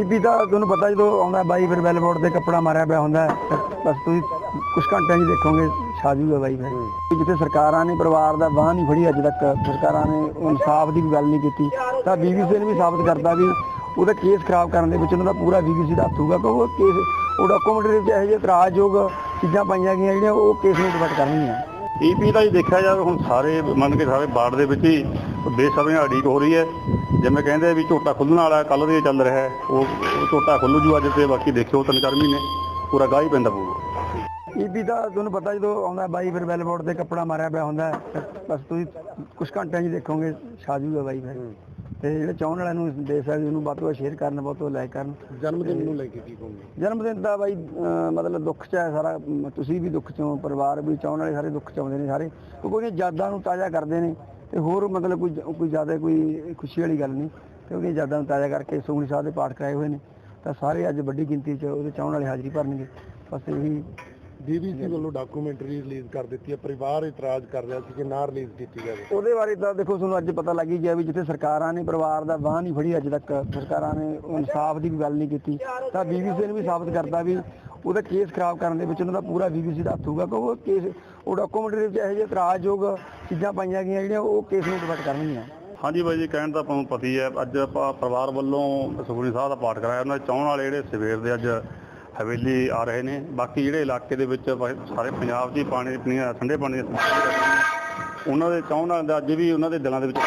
EP ਦਾ ਤੁਹਾਨੂੰ ਪਤਾ ਜਦੋਂ ਆਉਂਦਾ ਬਾਈ ਫਿਰ ਬੈਲਬੋਰਡ ਤੇ ਕੱਪੜਾ ਮਾਰਿਆ ਪਿਆ ਹੁੰਦਾ ਹੈ, ਬਸ ਤੁਸੀਂ ਕੁਝ ਘੰਟਿਆਂ 'ਚ ਦੇਖੋਗੇ ਛਾ ਜੂਗਾ ਬਾਈ ਫਿਰ। ਕਿ ਜਿੱਥੇ ਸਰਕਾਰਾਂ ਨੇ ਪਰਿਵਾਰ ਦਾ ਬਾਹ ਨਹੀਂ ਫੜੀ ਅੱਜ ਤੱਕ ਸਰਕਾਰਾਂ ਨੇ ਇਨਸਾਫ ਦੀ ਵੀ ਗੱਲ ਨਹੀਂ ਕੀਤੀ। ਤਾਂ ਬੀਬੀਸੀ ਨੇ ਵੀ ਸਾਬਤ ਕਰਤਾ ਵੀ ਉਹਦਾ ਕੇਸ ਖਰਾਬ ਕਰਨ ਦੇ ਵਿੱਚ ਉਹਨਾਂ ਦਾ ਪੂਰਾ ਬੀਬੀਸੀ ਦਾ ਹੱਥ ਹੋਊਗਾ ਕਿਉਂਕਿ ਉਹ ਕੇਸ ਉਹ ਡਾਕੂਮੈਂਟ ਦੇ ਵਿੱਚ ਇਹੋ ਜਿਹੇ ਇਤਰਾਜ਼ਯੋਗ ਚੀਜ਼ਾਂ ਪਾਈਆਂ ਗਈਆਂ ਜਿਹੜੀਆਂ ਉਹ ਕੇਸ ਨੂੰ ਡਿਬਟ ਕਰਨਗੀਆਂ। ਈਪੀ ਦਾ ਹੀ ਦੇਖਿਆ ਜਾਵੇ ਹੁਣ ਸਾਰੇ ਮੰਨ ਕੇ ਸਾਰੇ ਬਾੜ ਦੇ ਵਿੱਚ ਹੀ ਬੇਸਬਰੀਆਂ ਅੜੀਕ ਹੋ ਰਹੀ ਹੈ। ਜਿਵੇਂ ਕਹਿੰਦੇ ਵੀ ਝੋਟਾ ਖੁੱਲਣ ਵਾਲਾ ਕੱਲ ਦੇ ਚੱਲ ਰਿਹਾ ਉਹ ਝੋਟਾ ਖੁੱਲੂ ਜੂ ਅੱਜ ਤੇ ਬਾਕੀ ਦੇਖਿਓ ਤਿੰਨ ਚਾਰ ਮਹੀਨੇ ਪੂਰਾ ਗਾਹ ਹੀ ਪੈਂਦਾ ਪਊਗਾ। ਈਪੀ ਦਾ ਤੁਹਾਨੂੰ ਪਤਾ ਜਦੋਂ ਆਉਂਦਾ ਬਾਈ ਫਿਰ ਬੈਲਬੋਰਡ ਤੇ ਕੱਪੜਾ ਮਾਰਿਆ ਪਿਆ ਹੁੰਦਾ ਬਸ ਤੁਸੀਂ ਕੁਝ ਘੰਟਿਆਂ 'ਚ ਦੇਖੋਗੇ ਛਾ ਜੂਗਾ ਬਾਈ ਫਿਰ। ਤੇ ਜਿਹੜੇ ਚਾਹਣ ਵਾਲਿਆਂ ਨੂੰ ਦੇ ਸਕਦੇ ਉਹਨੂੰ ਵੱਧ ਤੋਂ ਸ਼ੇਅਰ ਕਰਨ ਵੱਧ ਤੋਂ ਲਾਈਕ ਕਰਨ। ਜਨਮ ਦਿਨ ਨੂੰ ਲੈ ਕੇ ਕੀ ਕਹੋਗੇ? ਜਨਮ ਦਿਨ ਦਾ ਬਾਈ ਮਤਲਬ ਦੁੱਖ ਚ ਹੈ ਸਾਰਾ ਤੁਸੀਂ ਵੀ ਦੁੱਖ ਚੋਂ ਪਰਿਵਾਰ ਵੀ ਚਾਹਣ ਵਾਲੇ ਸਾਰੇ ਦੁੱਖ ਚ ਆਉਂਦੇ ਨੇ ਸਾਰੇ ਉਹਦੀਆਂ ਯਾਦਾਂ ਨੂੰ ਤਾਜ਼ਾ ਕਰਦੇ ਨੇ। ਤੇ ਹੋਰ ਮਤਲਬ ਕੋਈ ਕੋਈ ਜ਼ਿਆਦਾ ਕੋਈ ਖੁਸ਼ੀ ਵਾਲੀ ਗੱਲ ਨਹੀਂ। ਤੇ ਉਹਦੀਆਂ ਯਾਦਾਂ ਨੂੰ ਤਾਜ਼ਾ ਕਰਕੇ ਸੁਖਮਨੀ ਸਾਹਿਬ ਦੇ ਪਾਠ ਕਰਾਏ ਹੋਏ ਨੇ। ਤਾਂ ਸਾਰੇ ਅੱਜ ਵੱਡੀ ਗਿਣਤੀ ਚ ਉਹਦੇ ਚਾਹਣ ਵਾਲੇ ਹਾਜ਼ਰੀ ਭਰਨਗੇ। ਬਸ ਇਹੀ ਬੀਬੀਸੀ ਵੱਲੋਂ ਡਾਕੂਮੈਂਟਰੀ ਰਿਲੀਜ਼ ਕਰ ਦਿੱਤੀ ਹੈ। ਪਰਿਵਾਰ ਇਤਰਾਜ਼ ਕਰ ਰਿਹਾ ਸੀ ਕਿ ਨਾ ਰਿਲੀਜ਼ ਕੀਤੀ ਜਾਵੇ। ਉਹਦੇ ਬਾਰੇ ਤਾਂ ਦੇਖੋ ਤੁਹਾਨੂੰ ਅੱਜ ਪਤਾ ਲੱਗ ਗਿਆ ਵੀ ਜਿੱਥੇ ਸਰਕਾਰਾਂ ਨੇ ਪਰਿਵਾਰ ਦਾ ਬਾਹ ਨਹੀਂ ਫੜੀ ਅੱਜ ਤੱਕ। ਸਰਕਾਰਾਂ ਨੇ ਇਨਸਾਫ ਦੀ ਵੀ ਗੱਲ ਨਹੀਂ ਕੀਤੀ। ਤਾਂ ਬੀਬੀਸੀ ਨੇ ਵੀ ਸਾਬਤ ਕਰਤਾ ਵੀ ਉਹਦਾ ਕੇਸ ਖਰਾਬ ਕਰਨ ਦੇ ਵਿੱਚ ਉਹਨਾਂ ਦਾ ਪੂਰਾ ਬੀਬੀਸੀ ਦਾ ਹੱਥ ਹੋਊਗਾ, ਕਿਉਂਕਿ ਉਹ ਕੇਸ ਉਹ ਡਾਕੂਮੈਂਟ ਦੇ ਵਿੱਚ ਇਹੋ ਜਿਹੇ ਇਤਰਾਜ਼ਯੋਗ ਚੀਜ਼ਾਂ ਪਾਈਆਂ ਗਈਆਂ ਜਿਹੜੀਆਂ ਉਹ ਕੇਸ ਨੂੰ ਡਿਬਟ ਕਰਨਗੀਆਂ। ਹਾਂਜੀ ਬਾਈ ਜੀ, ਕਹਿਣ ਦਾ ਆਪਾਂ ਨੂੰ ਪਤੀ ਹੈ, ਅੱਜ ਆਪਾਂ ਪਰਿਵਾਰ ਵੱਲੋਂ ਸੁਖਮਨੀ ਸਾਹਿਬ ਦਾ ਪਾਠ ਕਰਾਇਆ, ਉਹਨਾਂ ਦੇ ਚਾਹਣ ਵਾਲੇ ਜਿਹੜੇ ਸਵੇਰ ਦੇ ਅੱਜ ਹਵੇਲੀ ਆ ਰਹੇ ਨੇ, ਬਾਕੀ ਜਿਹੜੇ ਇਲਾਕੇ ਦੇ ਵਿੱਚ ਸਾਰੇ ਪੰਜਾਬ 'ਚ ਹੀ ਪਾਣੀ ਪੀਣੀਆਂ ਠੰਡੇ ਪਾਣੀ ਦੀ ਉਹਨਾਂ ਦੇ ਚਾਹਣ ਵਾਲਿਆਂ ਦਾ ਅੱਜ ਵੀ ਉਹਨਾਂ ਦੇ ਦਿਲਾਂ ਦੇ ਵਿੱਚ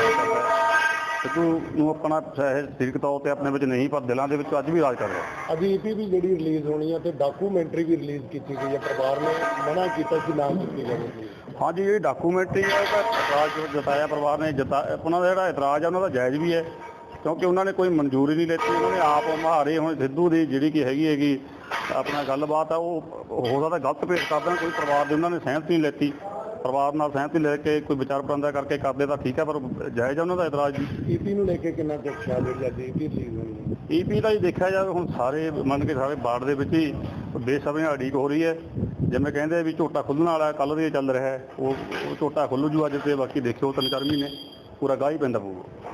ਸਿੱਧੂ ਨੂੰ ਆਪਣਾ ਚਾਹੇ ਸਰੀਰਕ ਤੌਰ ਤੇ ਆਪਣੇ ਵਿੱਚ ਨਹੀਂ ਪਰ ਦਿਲਾਂ ਦੇ ਵਿੱਚ ਅੱਜ ਵੀ ਰਾਜ ਕਰ ਰਿਹਾ। ਅੱਜ ਈਪੀ ਵੀ ਜਿਹੜੀ ਰਿਲੀਜ਼ ਹੋਣੀ ਹੈ ਤੇ ਡਾਕੂਮੈਂਟਰੀ ਵੀ ਰਿਲੀਜ਼ ਕੀਤੀ ਗਈ ਹੈ ਪਰਿਵਾਰ ਨੇ ਮਨਾ ਕੀਤਾ ਕਿ ਨਾ ਕੀਤੀ ਜਾਵੇ। ਹਾਂਜੀ ਜਿਹੜੀ ਡਾਕੂਮੈਂਟਰੀ ਹੈ ਉਹਦਾ ਇਤਰਾਜ਼ ਜੋ ਜਤਾਇਆ ਪਰਿਵਾਰ ਨੇ ਜਤਾ ਉਹਨਾਂ ਦਾ ਜਿਹੜਾ ਇਤਰਾਜ਼ ਹੈ ਉਹਨਾਂ ਦਾ ਜਾਇਜ਼ ਵੀ ਹੈ ਕਿਉਂਕਿ ਉਹਨਾਂ ਨੇ ਕੋਈ ਮਨਜ਼ੂਰੀ ਨਹੀਂ ਲੈਤੀ। ਉਹਨਾਂ ਨੇ ਆਪ ਮਹਾਰੇ ਹੁਣ ਸਿੱਧੂ ਦੀ ਜਿਹੜੀ ਕਿ ਹੈਗੀ ਹੈਗੀ ਆਪਣਾ ਗੱਲਬਾਤ ਆ ਉਹ ਹੋ ਸਕਦਾ ਗਲਤ ਪੇਸ਼ ਕਰਦੇ ਕੋਈ ਪਰਿਵਾਰ ਦੇ ਉਹਨਾਂ ਨੇ ਸਹਿਮਤੀ ਨਹੀਂ ਲੈਤੀ। ਪਰਿਵਾਰ ਨਾਲ ਸਹਿਮਤੀ ਲੈ ਕੇ ਕੋਈ ਵਿਚਾਰ ਵਟਾਂਦਰਾ ਕਰਕੇ ਕਰਦੇ ਤਾਂ ਠੀਕ ਹੈ ਪਰ ਜਾਇਜ਼ ਹੈ ਉਹਨਾਂ ਦਾ ਇਤਰਾਜ਼ ਜੀ ਈਪੀ ਨੂੰ ਲੈ ਕੇ ਕਿੰਨਾ ਖਿਆਲ ਜਿਹੜੀ ਅੱਜ ਈਪੀ ਰਿਲੀਜ਼ ਹੋਣੀ ਈਪੀ ਦਾ ਹੀ ਦੇਖਿਆ ਜਾਵੇ ਹੁਣ ਸਾਰੇ ਮੰਨ ਕੇ ਸਾਰੇ ਬਾੜ ਦੇ ਵਿੱਚ ਹੀ ਬੇਸਬਰੀਆਂ ਅੜੀਕ ਹੋ ਰਹੀ ਹੈ। ਜਿਵੇਂ ਕਹਿੰਦੇ ਆ ਵੀ ਝੋਟਾ ਖੁੱਲਣ ਵਾਲਾ ਕੱਲ ਦੇ ਚੱਲ ਰਿਹਾ ਉਹ ਝੋਟਾ ਖੁੱਲੂ ਜੂ ਅੱਜ ਤੇ ਬਾਕੀ ਦੇਖਿਓ ਤਿੰਨ ਚਾਰ ਮਹੀਨੇ ਪੂਰਾ ਗਾਹ ਹੀ ਪੈਂਦਾ ਪਊਗਾ।